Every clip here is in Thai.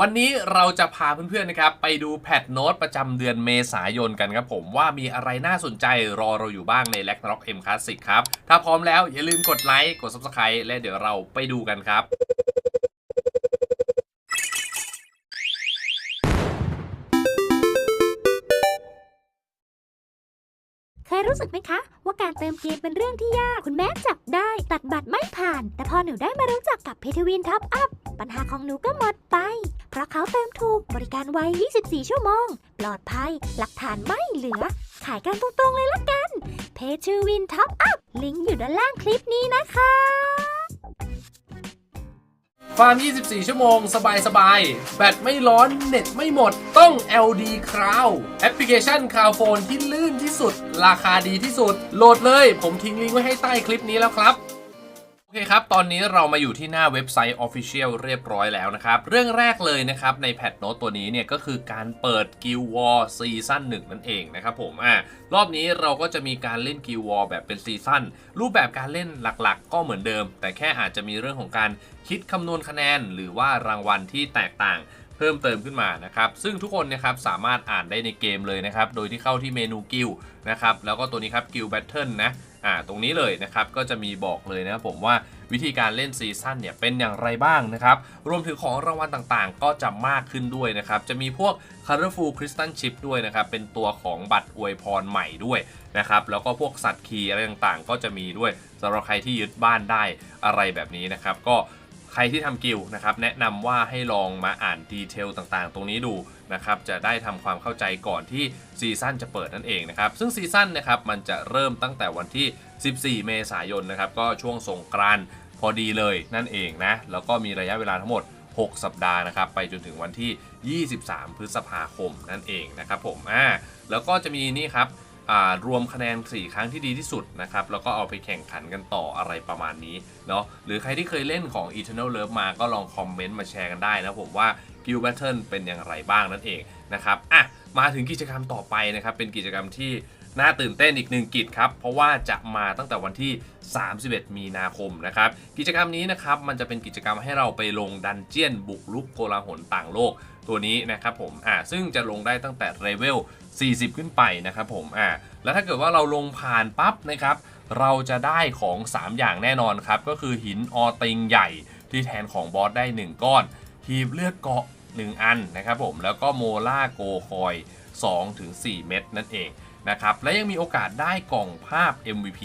วันนี้เราจะพาเพื่อนๆนะครับไปดูแพทโน้ตประจำเดือนเมษายนกันครับผมว่ามีอะไรน่าสนใจรอเราอยู่บ้างใน l a c r o c k M Classic ครับ ถ้าพร้อมแล้วอย่าลืมกดไลค์กด Subscribe และเดี๋ยวเราไปดูกันครับเคยรู้สึกไหมคะ ว่าการเติมเกมเป็นเรื่องที่ยาก คุณแม่จับได้ ตัดบัตรไม่ผ่าน แต่พอหนูได้มารู้จักกับเพทวินท็อปอัพ ปัญหาของหนูก็หมดไป เพราะเขาเติมถูกบริการไว 24 ชั่วโมง ปลอดภัย หลักฐานไม่เหลือ ขายกันตรงๆเลยละกัน เพทวินท็อปอัพ ลิงก์อยู่ด้านล่างคลิปนี้นะคะ ฟาร์ม 24 ชั่วโมง สบายๆแบตไม่ร้อน เน็ตไม่หมด ต้อง LD Cloud แอปพลิเคชันคลาวโฟนที่ลื่นที่สุด ราคาดีที่สุด โหลดเลย ผมทิ้งลิงก์ไว้ให้ใต้คลิปนี้แล้วครับ คครับ ตอนนี้เรามาอยู่ที่หน้าเว็บไซต์ Official เรียบร้อยแล้วนะครับ เรื่องแรกเลยนะครับ ในแพทโน้ตตัวนี้เนี่ย ก็คือการเปิด Guild War ซีซั่น1นั่นเองนะครับผม อ่ารอบนี้เราก็จะมีการเล่น Guild War แบบเป็นซีซั่นรูปแบบการเล่นหลักๆ ก็เหมือนเดิม แต่แค่อาจจะมีเรื่องของการคิดคำนวณคะแนน หรือว่ารางวัลที่แตกต่างเพิ่มเติมขึ้นมานะครับ ซึ่งทุกคนนะครับสามารถอ่านได้ในเกมเลยนะครับ โดยที่เข้าที่เมนูกิลนะครับแล้วก็ตัวนี้ครับกิลแบทเทิลนะ อ่าตรงนี้เลยนะครับก็จะมีบอกเลยนะครับผมว่าวิธีการเล่นซีซั่นเนี่ยเป็นอย่างไรบ้างนะครับรวมถึงของรางวัลต่างๆ ก็จะมากขึ้นด้วยนะครับจะมีพวก Colorful Crystal Chip ด้วยนะครับเป็นตัวของบัตรอวยพรใหม่ด้วยนะครับแล้วก็พวกสัตว์คีย์อะไรต่างๆ ก็จะมีด้วยสำหรับใครที่ยึดบ้านได้อะไรแบบนี้นะครับก็ ใครที่ทำกิลนะครับแนะนำว่าให้ลองมาอ่านดีเทลต่างๆ ตรงนี้ดูนะครับจะได้ทำความเข้าใจก่อนที่ซีซั่นจะเปิดนั่นเองนะครับซึ่งซีซั่นนะครับมันจะเริ่มตั้งแต่วันที่ 14 เมษายนนะครับก็ช่วงสงกรานต์พอดีเลยนั่นเองนะแล้วก็มีระยะเวลาทั้งหมด 6 สัปดาห์นะครับไปจนถึงวันที่ 23 พฤษภาคมนั่นเองนะครับผมอ่าแล้วก็จะมีนี่ครับ รวมคะแนน 4 ครั้งที่ดีที่สุดนะครับ แล้วก็เอาไปแข่งขันกันต่ออะไรประมาณนี้เนาะหรือใครที่เคยเล่นของ Eternal Love มาก็ลองคอมเมนต์มาแชร์กันได้นะผมว่า Guild Battle เป็นอย่างไรบ้างนั่นเองนะครับอะมาถึงกิจกรรมต่อไปนะครับ เป็นกิจกรรมที่น่าตื่นเต้นอีกหนึ่งกิจครับ เพราะว่าจะมาตั้งแต่วันที่ 31 มีนาคมนะครับ กิจกรรมนี้นะครับ มันจะเป็นกิจกรรมให้เราไปลงดันเจียนบุกลุกโกลาหลต่างโลก ตัวนี้นะครับผมอ่าซึ่งจะลงได้ตั้งแต่เลเวล 40 ขึ้นไปนะครับผมอ่าแล้วถ้าเกิดว่าเราลงผ่านปั๊บนะครับเราจะได้ของ 3 อย่างแน่นอนครับ ก็คือหินออติงใหญ่ที่แทนของบอสได้ 1 ก้อน หีบเลือดเกาะ 1 อันนะครับผมแล้วก็โมล่าโกคอย 2-4 เม็ดนั่นเองนะครับและยังมีโอกาสได้กล่องภาพ MVP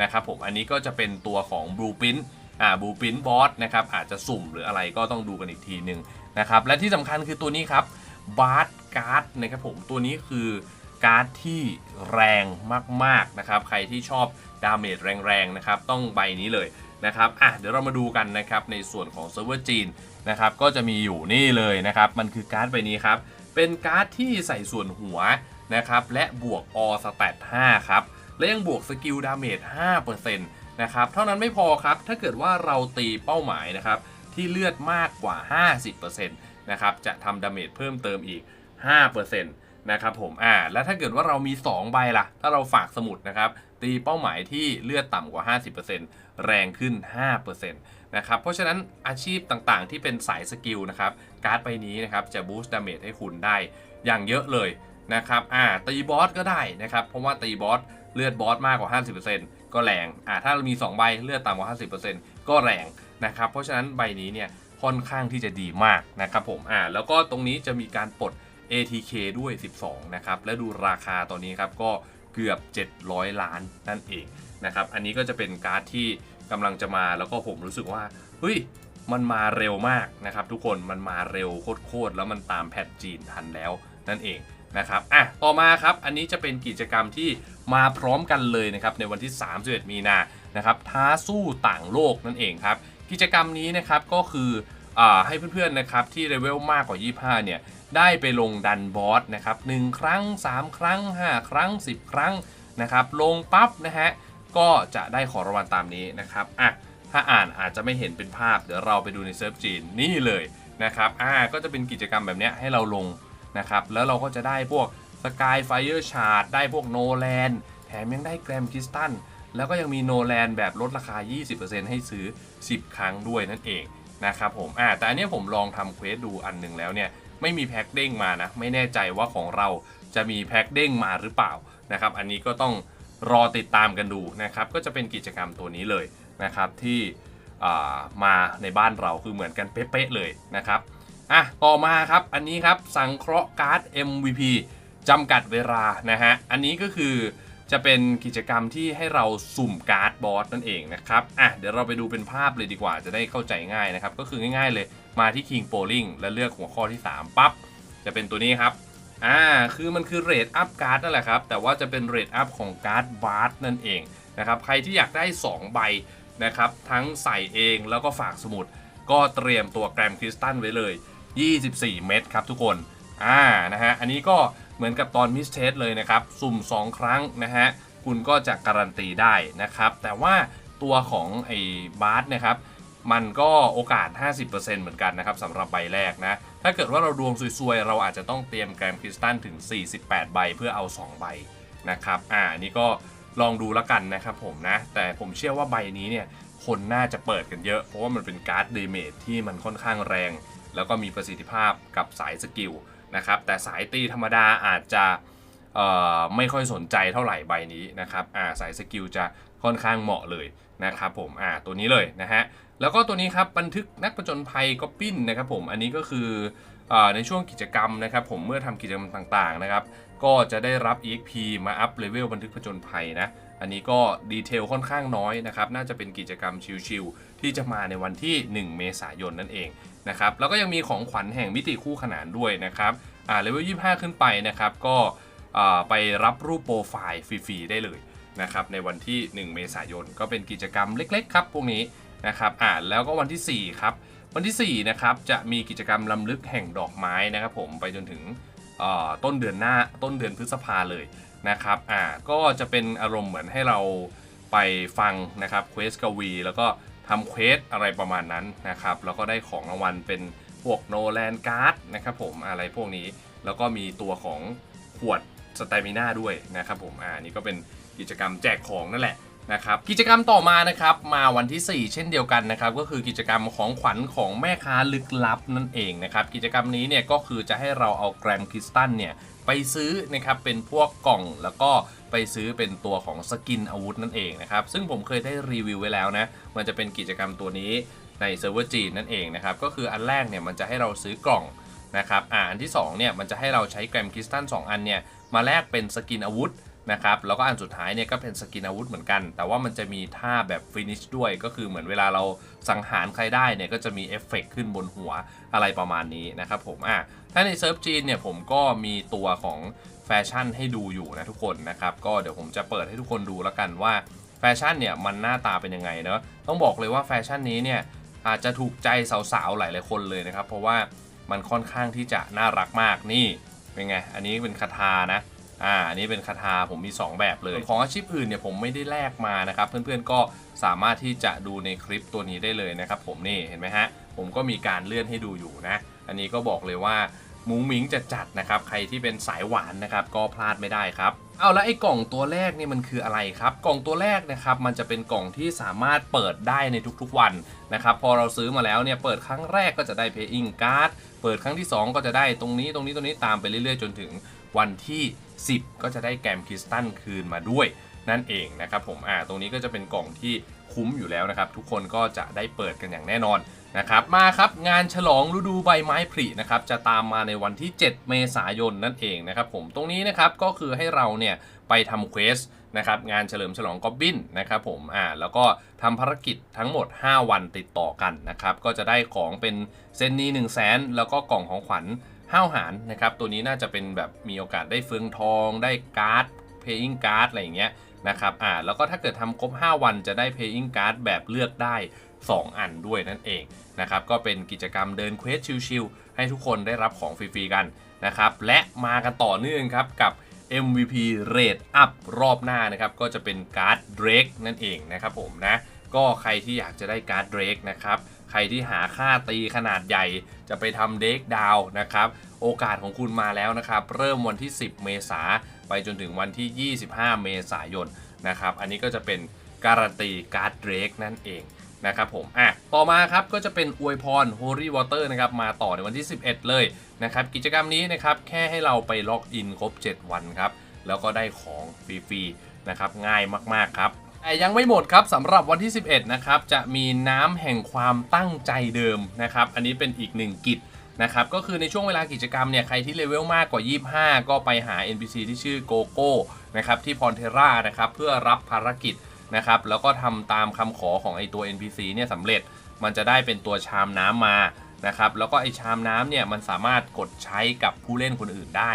นะครับผมอันนี้ก็จะเป็นตัวของ Blue Print อ่า Blue Print Boss นะครับอาจจะสุ่มหรืออะไรก็ต้องดูกันอีกทีหนึ่ง นะครับและที่สำคัญคือตัวนี้ครับบาร์ดการ์ดนะครับผมตัวนี้คือการ์ดที่แรงมากๆนะครับใครที่ชอบดาเมจแรงๆนะครับต้องใบนี้เลยนะครับอะเดี๋ยวเรามาดูกันนะครับในส่วนของเซิร์ฟเวอร์จีนนะครับก็จะมีอยู่นี่เลยนะครับมันคือการ์ดใบนี้ครับเป็นการ์ดที่ใส่ส่วนหัวนะครับและบวกอสแตท5ครับและยังบวกสกิลดาเมจ5%นะครับเท่านั้นไม่พอครับถ้าเกิดว่าเราตีเป้าหมายนะครับ ที่เลือดมากกว่า 50%นะครับจะทำดาเมจเพิ่มเติมอีก 5%นะครับผมอ่าแล้วถ้าเกิดว่าเรามี 2 ใบล่ะ ถ้าเราฝากสมุดนะครับ ตีเป้าหมายที่เลือดต่ำกว่า 50%แรงขึ้น 5%นะครับเพราะฉะนั้นอาชีพต่างๆ ที่เป็นสายสกิลนะครับ การ์ดใบนี้นะครับจะบูสต์ดาเมจให้คุณได้อย่างเยอะเลยนะครับอ่าตีบอสก็ได้นะครับ เพราะว่าตีบอสเลือดบอสมากกว่า 50%ก็แรงอ่าถ้าเรามี 2 ใบเลือดต่ำกว่า 50%ก็แรง นะครับเพราะฉะนั้นใบนี้เนี่ยค่อนข้างที่จะดีมากนะครับผมอ่าแล้วก็ตรงนี้จะมีการปลด ATK ด้วย 12 นะครับ และดูราคาตอนนี้ครับก็เกือบ 700 ล้านนั่นเองนะครับ อันนี้ก็จะเป็นการ์ดที่กำลังจะมาแล้วก็ผมรู้สึกว่าเฮ้ยมันมาเร็วมากนะครับ ทุกคนมันมาเร็วโคตรๆแล้วมันตามแพทจีนทันแล้วนั่นเองนะครับอะต่อมาครับอันนี้จะเป็นกิจกรรมที่มาพร้อมกันเลยนะครับในวันที่ 31 มีนานะครับท้าสู้ต่างโลกนั่นเองครับ กิจกรรมนี้นะครับก็คืออให้เพื่อนๆนะครับที่เลเวลมากกว่า 25 เนี่ย ได้ไปลงดันบอสนะครับ1ครั้ง 3 ครั้ง 5 ครั้ง 10 ครั้งนะครับลงปั๊บนะฮะก็จะได้ของรางวัลตามนี้นะครับอะถ้าอ่านอาจจะไม่เห็นเป็นภาพ เดี๋ยวเราไปดูในเซิร์ฟจีนนี่เลยนะครับอ่าก็จะเป็นกิจกรรมแบบเนี้ยให้เราลงนะครับแล้วเราก็จะได้พวกสกายไฟเออร์ชาร์ดได้พวกโนแลนแถมยังได้แกรมคริสตัล แล้วก็ยังมีโนแลนแบบลดราคา 20%ให้ซื้อ 10 ครั้งด้วยนั่นเองนะครับผมอ่าแต่อันนี้ผมลองทำเควสดูอันหนึ่งแล้วเนี่ยไม่มีแพ็คเด้งมานะ ไม่แน่ใจว่าของเราจะมีแพ็คเด้งมาหรือเปล่านะครับ อันนี้ก็ต้องรอติดตามกันดูนะครับ ก็จะเป็นกิจกรรมตัวนี้เลยนะครับที่มาในบ้านเราคือเหมือนกันเป๊ะๆเลยนะครับอะต่อมาครับอันนี้ครับสังเคราะห์การ์ด MVP จำกัดเวลานะฮะอันนี้ก็คือ จะเป็นกิจกรรมที่ให้เราสุ่มการ์ดบอสนั่นเองนะครับ อะเดี๋ยวเราไปดูเป็นภาพเลยดีกว่าจะได้เข้าใจง่ายนะครับ ก็คือง่ายๆเลยมาที่ King Polling แล้วเลือกหัวข้อที่ 3 ปั๊บ จะเป็นตัวนี้ครับ อ่า คือมันคือเรทอัพการ์ดนั่นแหละครับ แต่ว่าจะเป็นเรทอัพของการ์ดบาร์นั่นเองนะครับ ใครที่อยากได้ 2 ใบนะครับ ทั้งใส่เองแล้วก็ฝากสมุด ก็เตรียมตัวแกรมคริสตัลไว้เลย 24 เม็ดครับทุกคน อ่า นะฮะ อันนี้ก็ เหมือนกับตอนมิสเทสเลยนะครับ สุ่ม 2 ครั้งนะฮะ คุณก็จะการันตีได้นะครับ แต่ว่าตัวของไอ้บาร์นะครับ มันก็โอกาส 50%เหมือนกันนะครับสำหรับใบแรกนะ ถ้าเกิดว่าเราดวงซวยๆ เราอาจจะต้องเตรียมแกรมคริสตัลถึง 48 ใบเพื่อเอา 2 ใบนะครับ อ่านนี้ก็ลองดูแล้วกันนะครับผมนะ แต่ผมเชื่อว่าใบนี้เนี่ยคนน่าจะเปิดกันเยอะ เพราะว่ามันเป็นการ์ดเดเมจที่มันค่อนข้างแรง แล้วก็มีประสิทธิภาพกับสายสกิล นะครับ แต่สายตีธรรมดาอาจจะไม่ค่อยสนใจเท่าไหร่ใบนี้นะครับาสายสกิลจะค่อนข้างเหมาะเลยนะครับผมตัวนี้เลยนะฮะ แล้วก็ตัวนี้ครับบันทึกนักประจนภัยก็ปิ้นนะครับผมอันนี้ก็คืออในช่วงกิจกรรมนะครับผมเมื่อทำกิจกรรมต่างๆนะครับก็จะได้รับ EXP มาอัพเลเวลบันทึกผจญภัยนะ อันนี้ก็ดีเทลค่อนข้างน้อยนะครับ น่าจะเป็นกิจกรรมชิลๆ ที่จะมาในวันที่ 1 เมษายนนั่นเองนะครับแล้วก็ยังมีของขวัญแห่งมิติคู่ขนานด้วยนะครับอ่าเลเวล25 ขึ้นไปนะครับก็ไปรับรูปโปรไฟล์ฟรีๆได้เลยนะครับในวันที่ 1 เมษายนก็เป็นกิจกรรมเล็กๆครับพวกนี้นะครับอ่าแล้วก็วันที่ 4 ครับ วันที่ 4 นะครับจะมีกิจกรรมลำลึกแห่งดอกไม้นะครับผมไปจนถึงต้นเดือนหน้าต้นเดือนพฤษภาเลยนะครับอ่าก็จะเป็นอารมณ์เหมือนให้เราไปฟังนะครับเควสกวี แล้วก็ ทำเควสอะไรประมาณนั้นนะครับ แล้วก็ได้ของรางวัลเป็นพวกโนแลนการ์ดนะครับผมอะไรพวกนี้ แล้วก็มีตัวของขวดสเตมิน่าด้วยนะครับผมอ่านี่ก็เป็นกิจกรรมแจกของนั่นแหละ นะครับกิจกรรมต่อมานะครับมาวันที่ 4 เช่นเดียวกันนะครับก็คือกิจกรรมของขวัญของแม่ค้าลึกลับนั่นเองนะครับกิจกรรมนี้เนี่ยก็คือจะให้เราเอาแกรมคริสตัลเนี่ยไปซื้อนะครับเป็นพวกกล่องแล้วก็ไปซื้อเป็นตัวของสกินอาวุธนั่นเองนะครับซึ่งผมเคยได้รีวิวไว้แล้วนะมันจะเป็นกิจกรรมตัวนี้ในเซิร์ฟเวอร์จีนนั่นเองนะครับก็คืออันแรกเนี่ยมันจะให้เราซื้อกล่องนะครับอ่าอันที่สองเนี่ยมันจะให้เราใช้แกรมคริสตัลสองอันเนี่ยมาแลกเป็นสกินอาวุธ นะครับแล้วก็อันสุดท้ายเนี่ยก็เป็นสกินอาวุธเหมือนกัน แต่ว่ามันจะมีท่าแบบฟินิชด้วยก็คือเหมือนเวลาเราสังหารใครได้เนี่ยก็จะมีเอฟเฟกต์ขึ้นบนหัวอะไรประมาณนี้นะครับผมอะถ้าในเซิร์ฟจีนเนี่ยผมก็มีตัวของแฟชั่นให้ดูอยู่นะทุกคนนะครับก็เดี๋ยวผมจะเปิดให้ทุกคนดูแล้วกันว่าแฟชั่นเนี่ยมันหน้าตาเป็นยังไงเนาะต้องบอกเลยว่าแฟชั่นนี้เนี่ยอาจจะถูกใจสาวๆหลายๆคนเลยนะครับ เพราะว่ามันค่อนข้างที่จะน่ารักมากนี่เป็นไงอันนี้เป็นคาถานะ อ่าอันนี้เป็นคาถาผมมี 2 แบบเลย ของอาชีพอื่นเนี่ยผมไม่ได้แลกมานะครับ เพื่อนๆก็สามารถที่จะดูในคลิปตัวนี้ได้เลยนะครับ ผมนี่เห็นไหมฮะผมก็มีการเลื่อนให้ดูอยู่นะ อันนี้ก็บอกเลยว่ามุ้งมิ้งจะจัดนะครับ ใครที่เป็นสายหวานนะครับ ก็พลาดไม่ได้ครับ เอาแล้วไอ้กล่องตัวแรกนี่มันคืออะไรครับ กล่องตัวแรกนะครับมันจะเป็นกล่องที่สามารถเปิดได้ในทุกๆวันนะครับ พอเราซื้อมาแล้วเนี่ยเปิดครั้งแรกก็จะได้ paying card เปิดครั้งที่ 2 ก็จะได้ตรงนี้ตรงนี้ตรงนี้ตามไปเรื่อยๆ จนถึงวันที่ 10 ก็จะได้แกมคริสตัลคืนมาด้วยนั่นเองนะครับผมอ่าตรงนี้ก็จะเป็นกล่องที่คุ้มอยู่แล้วนะครับ ทุกคนก็จะได้เปิดกันอย่างแน่นอนนะครับมาครับงานฉลองฤดูใบไม้ผลินะครับจะตามมาในวันที่ 7 เมษายนนั่นเองนะครับผมตรงนี้นะครับก็คือให้เราเนี่ยไปทำเควสนะครับงานเฉลิมฉลองกอบบินนะครับผมอ่าแล้วก็ทำภารกิจทั้งหมด 5 วันติดต่อกันนะครับก็จะได้ของเป็นเซนนี1 0 0 0 0แสนแล้วก็กล่องของขวัญ ห้าวหารนะครับ ตัวนี้น่าจะเป็นแบบมีโอกาสได้เฟืองทอง ได้การ์ด paying card อะไรอย่างเงี้ยนะครับ อ่า แล้วก็ถ้าเกิดทำครบ 5 วันจะได้ paying card แบบเลือกได้ 2 อันด้วยนั่นเองนะครับ ก็เป็นกิจกรรมเดินเควสชิลๆให้ทุกคนได้รับของฟรีๆกันนะครับ และมากันต่อเนื่องครับกับ MVP Rate Up รอบหน้านะครับ ก็จะเป็นการ์ด Drake นั่นเองนะครับผมนะ ก็ใครที่อยากจะได้การ์ด Drake นะครับใครที่หาค่าตีขนาดใหญ่จะไปทำเด็กดาวนะครับโอกาสของคุณมาแล้วนะครับ เริ่มวันที่ 10 เมษาไปจนถึงวันที่ 25 เมษายนนะครับ อันนี้ก็จะเป็นการันตีการ์ด Drake นั่นเองนะครับผม อะ ต่อมาครับก็จะเป็นอวยพร Holy Water นะครับ มาต่อในวันที่ 11 เลยนะครับ กิจกรรมนี้นะครับ แค่ให้เราไปล็อกอินครบ 7 วันครับ แล้วก็ได้ของฟรีๆนะครับ ง่ายมากๆครับ แต่ยังไม่หมดครับสำหรับวันที่ 11 นะครับ จะมีน้ำแห่งความตั้งใจเดิมนะครับ อันนี้เป็นอีกหนึ่งกิจนะครับ ก็คือในช่วงเวลากิจกรรมเนี่ย ใครที่เลเวลมากกว่า 25 ก็ไปหา NPC ที่ชื่อโกโก้นะครับที่พรเทรานะครับ เพื่อรับภารกิจนะครับ แล้วก็ทำตามคำขอของไอตัว NPC เนี่ยสำเร็จ มันจะได้เป็นตัวชามน้ำมานะครับ แล้วก็ไอชามน้ำเนี่ยมันสามารถกดใช้กับผู้เล่นคนอื่นได้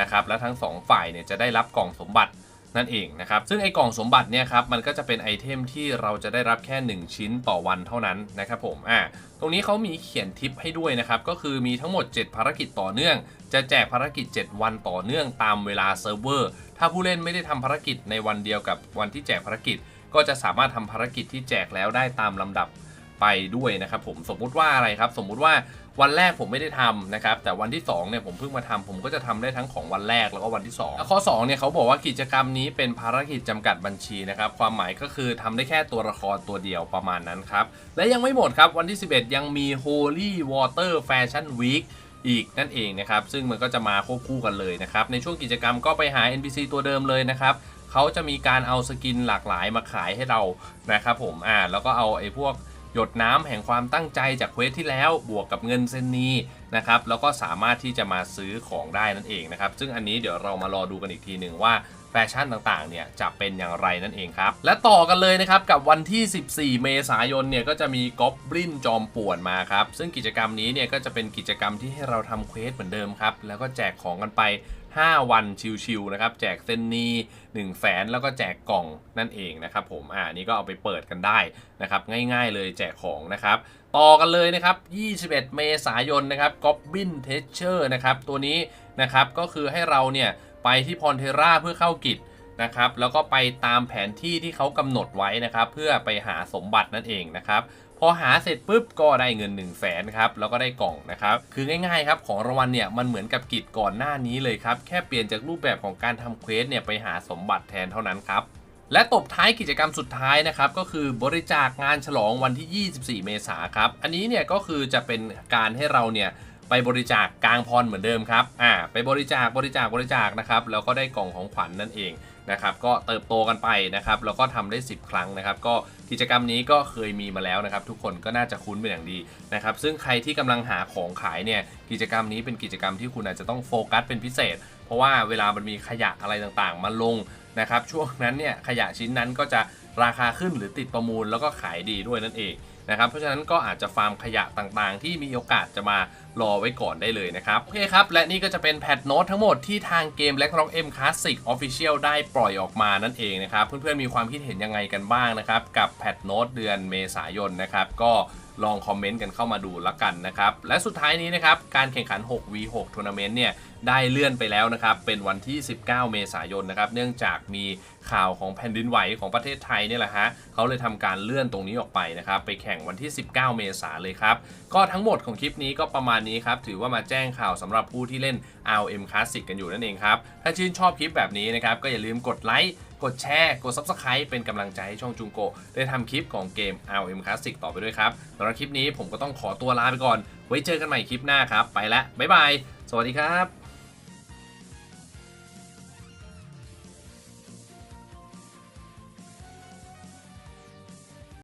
นะครับ แล้วทั้งสองฝ่ายเนี่ยจะได้รับกล่องสมบัติ นั่นเองนะครับ ซึ่งไอกล่องสมบัติเนี่ยครับ มันก็จะเป็นไอเทมที่เราจะได้รับแค่ 1 ชิ้นต่อวันเท่านั้นนะครับผม อ่า ตรงนี้เขามีเขียนทิปให้ด้วยนะครับ ก็คือมีทั้งหมด 7 ภารกิจต่อเนื่อง จะแจกภารกิจ 7 วันต่อเนื่องตามเวลาเซิร์ฟเวอร์ ถ้าผู้เล่นไม่ได้ทำภารกิจในวันเดียวกับวันที่แจกภารกิจ ก็จะสามารถทำภารกิจที่แจกแล้วได้ตามลำดับ ไปด้วยนะครับผมสมมุติว่าอะไรครับ สมมุติว่าวันแรกผมไม่ได้ทำนะครับแต่วันที่2เนี่ยผมเพิ่งมาทำผมก็จะทำได้ทั้งของวันแรกแล้วก็วันที่2แล้วข้อ2เนี่ยเขาบอกว่ากิจกรรมนี้เป็นภารกิจจำกัดบัญชีนะครับความหมายก็คือทำได้แค่ตัวละครตัวเดียวประมาณนั้นครับและยังไม่หมดครับวันที่ 11 ยังมี Holy Water Fashion Week อีกนั่นเองนะครับซึ่งมันก็จะมาควบคู่กันเลยนะครับในช่วงกิจกรรมก็ไปหา NPC ตัวเดิมเลยนะครับเขาจะมีการเอาสกินหลากหลายมาขายให้เรานะครับผมอ่าแล้วก็เอาไอ้พวก หยดน้ำแห่งความตั้งใจจากเควสที่แล้วบวกกับเงินเซนนีนะครับแล้วก็สามารถที่จะมาซื้อของได้นั่นเองนะครับซึ่งอันนี้เดี๋ยวเรามารอดูกันอีกทีหนึ่งว่า แฟชั่นต่างๆ เนี่ยจะเป็นอย่างไรนั่นเองครับ และต่อกันเลยนะครับกับวันที่ 14 เมษายนเนี่ยก็จะมีก๊อบลินจอมป่วนมาครับ ซึ่งกิจกรรมนี้เนี่ยก็จะเป็นกิจกรรมที่ให้เราทำเควสเหมือนเดิมครับ แล้วก็แจกของกันไป 5 วันชิวๆนะครับ แจกเซนนี1แฝนแล้วก็แจกกล่องนั่นเองนะครับผมอ่านี่ก็เอาไปเปิดกันได้นะครับง่ายๆเลยแจกของนะครับต่อกันเลยนะครับ 21 เมษายนนะครับ Goblin t e a c h e r นะครับตัวนี้นะครับก็คือให้เราเนี่ย ไปที่พรเทราเพื่อเข้ากิจนะครับแล้วก็ไปตามแผนที่ที่เขากำหนดไว้นะครับ เพื่อไปหาสมบัตินั่นเองนะครับพอหาเสร็จปุ๊บก็ได้เงิน 1 0 0 0 0แสนครับแล้วก็ได้กล่องนะครับคือง่ายๆครับของรางวัลเนี่ยมันเหมือนกับกิจก่อนหน้านี้เลยครับแค่เปลี่ยนจากรูปแบบของการทำเควสเนี่ยไปหาสมบัติแทนเท่านั้นครับและตบท้ายกิจกรรมสุดท้ายนะครับก็คือบริจาคงานฉลองวันที่ 24 เมษายนครับอันนี้เนี่ยก็คือจะเป็นการให้เราเนี่ย ไปบริจาคกลางพรเหมือนเดิมครับอ่าไปบริจาคบริจาคบริจาคนะครับแล้วก็ได้กล่องของขวัญนนั่นเองนะครับก็เติบโตกันไปนะครับแล้วก็ทำได้ 10 ครั้งนะครับ ก็กิจกรรมนี้ก็เคยมีมาแล้วนะครับ ทุกคนก็น่าจะคุ้นเป็นอย่างดีนะครับ ซึ่งใครที่กำลังหาของขายเนี่ยกิจกรรมนี้เป็นกิจกรรมที่คุณอาจจะต้องโฟกัสเป็นพิเศษ เพราะว่าเวลามันมีขยะอะไรต่างๆ มาลงนะครับช่วงนั้นเนี่ยขยะชิ้นนั้นก็จะราคาขึ้นหรือติดประมูลแล้วก็ขายดีด้วยนั่นเองนะครับเพราะฉะนั้นก็อาจจะฟาร์มขยะต่างๆ ที่มีโอกาสจะมารอไว้ก่อนได้เลยนะครับ โอเคครับ และนี่ก็จะเป็นแพทโน้ตทั้งหมดที่ทางเกม Black Rock M Classic Official ได้ปล่อยออกมานั่นเองนะครับ เพื่อนๆมีความคิดเห็นยังไงกันบ้างนะครับ กับแพทโน้ตเดือนเมษายนนะครับ ก็ลองคอมเมนต์กันเข้ามาดูละกันนะครับ และสุดท้ายนี้นะครับ การแข่งขัน 6v6 ทัวร์นาเมนต์เนี่ยได้เลื่อนไปแล้วนะครับ เป็นวันที่ 19 เมษายนนะครับ เนื่องจากมีข่าวของแผ่นดินไหวของประเทศไทยเนี่ยแหละฮะเขาเลยทำการเลื่อนตรงนี้ออกไปนะครับ ไปแข่งวันที่ 19 เมษายนเลยครับ ก็ทั้งหมดของคลิปนี้ก็ประมาณนี้ครับถือว่ามาแจ้งข่าวสำหรับผู้ที่เล่น RM Classic กันอยู่นั่นเองครับ ถ้าชื่นชอบคลิปแบบนี้นะครับ ก็อย่าลืมกดไลค์กดแชร์กด Subscribe เป็นกำลังใจให้ช่องจุงโกได้ทำคลิปของเกม RM Classic ต่อไปด้วยครับสำหรับคลิปนี้ผมก็ต้องขอตัวลาไปก่อน ไว้เจอกันใหม่คลิปหน้าครับ ไปแล้วบ๊ายบาย สวัสดีครับ